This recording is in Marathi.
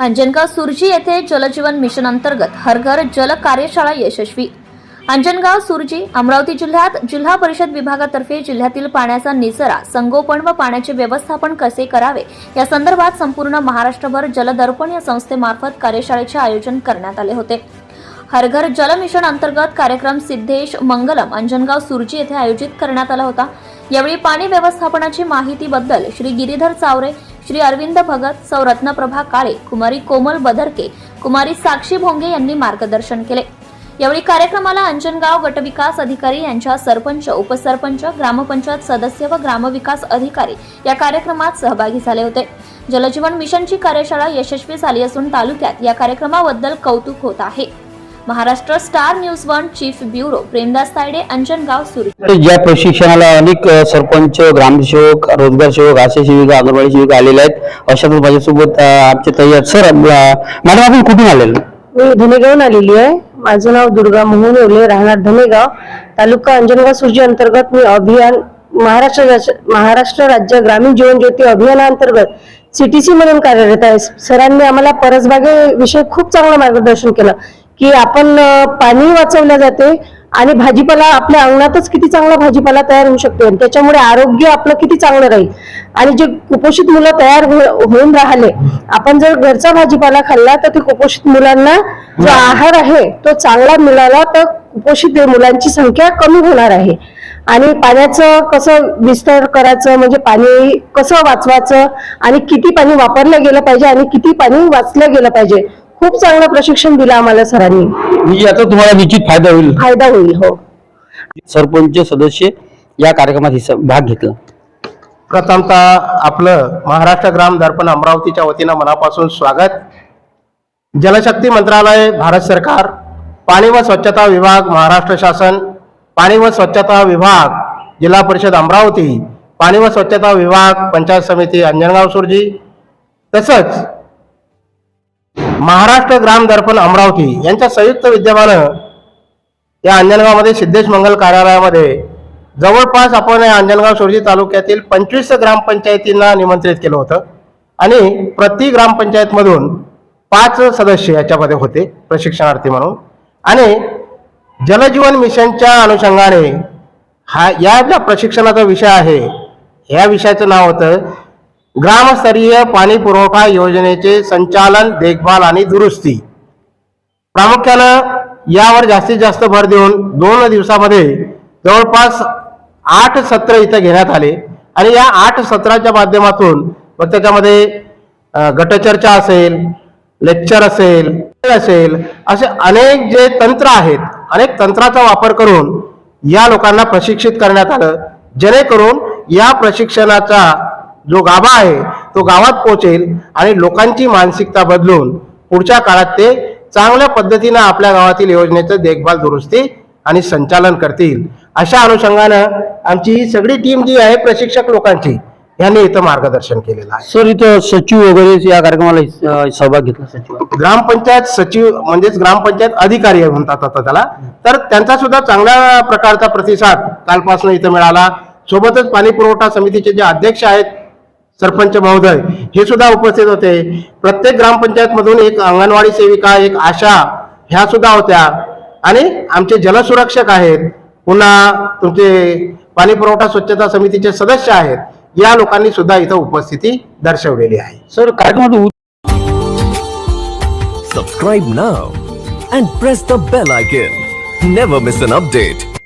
अंजनगाव सुरजी येथे जलजीवन मिशन अंतर्गत हर घर जल कार्यशाळा यशस्वी. अंजनगाव सुरजी अमरावती जिल्ह्यात जिल्हा परिषद विभागातर्फे जिल्ह्यातील पाण्याचा निचरा संगोपन व पाण्याचे व्यवस्थापन कसे करावे या संदर्भात संपूर्ण महाराष्ट्रभर जलदर्पण या संस्थेमार्फत कार्यशाळेचे आयोजन करण्यात आले होते. हरघर जल मिशन अंतर्गत कार्यक्रम सिद्धेश मंगलम अंजनगाव सुरजी येथे आयोजित करण्यात आला होता. यावेळी पाणी व्यवस्थापनाची माहितीबद्दल श्री गिरीधर चावरे श्री अरविंद भगत सौरत्न प्रभा काळे कुमारी कोमल बदरके कुमारी साक्षी भोंगे यांनी मार्गदर्शन केले. यावेळी कार्यक्रमाला अंजनगाव गटविकास अधिकारी यांच्या सरपंच उपसरपंच ग्रामपंचायत सदस्य व ग्रामविकास अधिकारी या कार्यक्रमात सहभागी झाले होते. जलजीवन मिशनची कार्यशाळा यशस्वी झाली असून तालुक्यात या कार्यक्रमाबद्दल कौतुक होत आहे. Maharashtra star news one chief bureau Premdas Taide Anjangaon Surji या प्रशिक्षणाला अनेक सरपंच ग्रामसेवक रोजगार सेवक आशा सेविका अंगणवाडी सेविका आलेले आहेत. अशातच माझ्यासोबत आमचे आहेत. सर मॅडम आपण कुठून आलेलो? मी धनेगावून आलेली आहे. माझं नाव दुर्गा मोहन ओले राहणार धनेगाव. तालुका अंजनगाव सुरजी अंतर्गत मी अभियान महाराष्ट्र राज्य- महाराष्ट्र राज्य ग्रामीण जीवन ज्योती अभियानांतर्गत सीटीसी म्हणून कार्यरत आहे. सरांनी आम्हाला परसबागेविषयी खूप चांगलं मार्गदर्शन केलं की आपण पाणी वाचवल्या जाते आणि भाजीपाला आपल्या अंगणातच किती चांगला भाजीपाला तयार होऊ शकतो आणि त्याच्यामुळे आरोग्य आपलं किती चांगलं राहील. आणि जे कुपोषित मुलं तयार हो-, होऊन राहिले आपण जर घरचा भाजीपाला खाल्ला तर ते कुपोषित मुलांना जो आहार आहे तो चांगला मिळाला तर कुपोषित मुलांची संख्या कमी होणार आहे. आणि पाण्याचं कसं विस्तार करायचं म्हणजे पाणी कसं वाचवायचं आणि किती पाणी वापरलं गेलं पाहिजे आणि किती पाणी वाचलं गेलं पाहिजे खूप चांगलं प्रशिक्षण दिलं आम्हाला सरांनी. म्हणजे याचा तुम्हाला निश्चित फायदा होईल. फायदा होईल हो. सरपंच सदस्य या कार्यक्रमात हिस्सा भाग घेतला. प्रथमतः आपलं महाराष्ट्र ग्राम दर्पण अमरावतीच्या वतीनं मनापासून स्वागत. जलशक्ती मंत्रालय भारत सरकार पाणी व स्वच्छता विभाग महाराष्ट्र शासन पाणी व स्वच्छता विभाग जिल्हा परिषद अमरावती पाणी व स्वच्छता विभाग पंचायत समिती अंजनगाव सुरजी. तसंच महाराष्ट्र ग्राम दर्पण अमरावती यांच्या संयुक्त विद्यमानं या अंजनगावमध्ये सिद्धेश मंगल कार्यालयामध्ये जवळपास आपण या अंजनगाव सुरजी तालुक्यातील पंचवीस ग्रामपंचायतींना निमंत्रित केलं होतं. आणि प्रति ग्रामपंचायतमधून पाच सदस्य याच्यामध्ये होते प्रशिक्षणार्थी म्हणून. आणि जलजीवन मिशनच्या अनुषंगाने हा या ज्या प्रशिक्षणाचा विषय आहे या विषयाचं नाव होतं ग्रामस्तरीय पाणी पुरवठा योजनेचे संचालन देखभाल आणि दुरुस्ती. प्रामुख्यानं यावर जास्तीत जास्त भर देऊन दोन दिवसामध्ये जवळपास आठ सत्र इथं घेण्यात आले आणि या आठ सत्राच्या माध्यमातून मग त्याच्यामध्ये गटचर्चा असेल लेक्चर असेल असेल असे अनेक जे तंत्र आहेत अनेक तंत्राचा वापर करून या लोकांना प्रशिक्षित करण्यात आलं. जेणेकरून या प्रशिक्षणाचा जो गाभा आहे तो गावात पोहोचेल आणि लोकांची मानसिकता बदलून पुढच्या काळात ते चांगल्या पद्धतीनं आपल्या गावातील योजनेचं देखभाल दुरुस्ती आणि संचालन करतील. अशा अनुषंगानं आमची ही सगळी टीम जी आहे प्रशिक्षक लोकांची यांनी इथं मार्गदर्शन केलेलं आहे. सर इथं सचिव वगैरे या कार्यक्रमाला सहभाग घेतला सचिव. ग्रामपंचायत सचिव म्हणजेच ग्रामपंचायत अधिकारी म्हणतात आता त्याला. तर त्यांचा सुद्धा चांगल्या प्रकारचा प्रतिसाद कालपासून इथं मिळाला. सोबतच पाणी पुरवठा समितीचे जे अध्यक्ष आहेत सरपंच महोदय हे सुद्धा उपस्थित होते. प्रत्येक ग्रामपंचायत मधून एक अंगणवाडी सेविका एक आशा ह्या सुद्धा होत्या. आणि आमचे जलसुरक्षक आहेत. पुन्हा तुमचे पाणी पुरवठा स्वच्छता समितीचे सदस्य आहेत. या लोकांनी सुद्धा इथं उपस्थिती दर्शवलेली आहे. सर कार्यक्रम subscribe now and press the bell icon never miss an update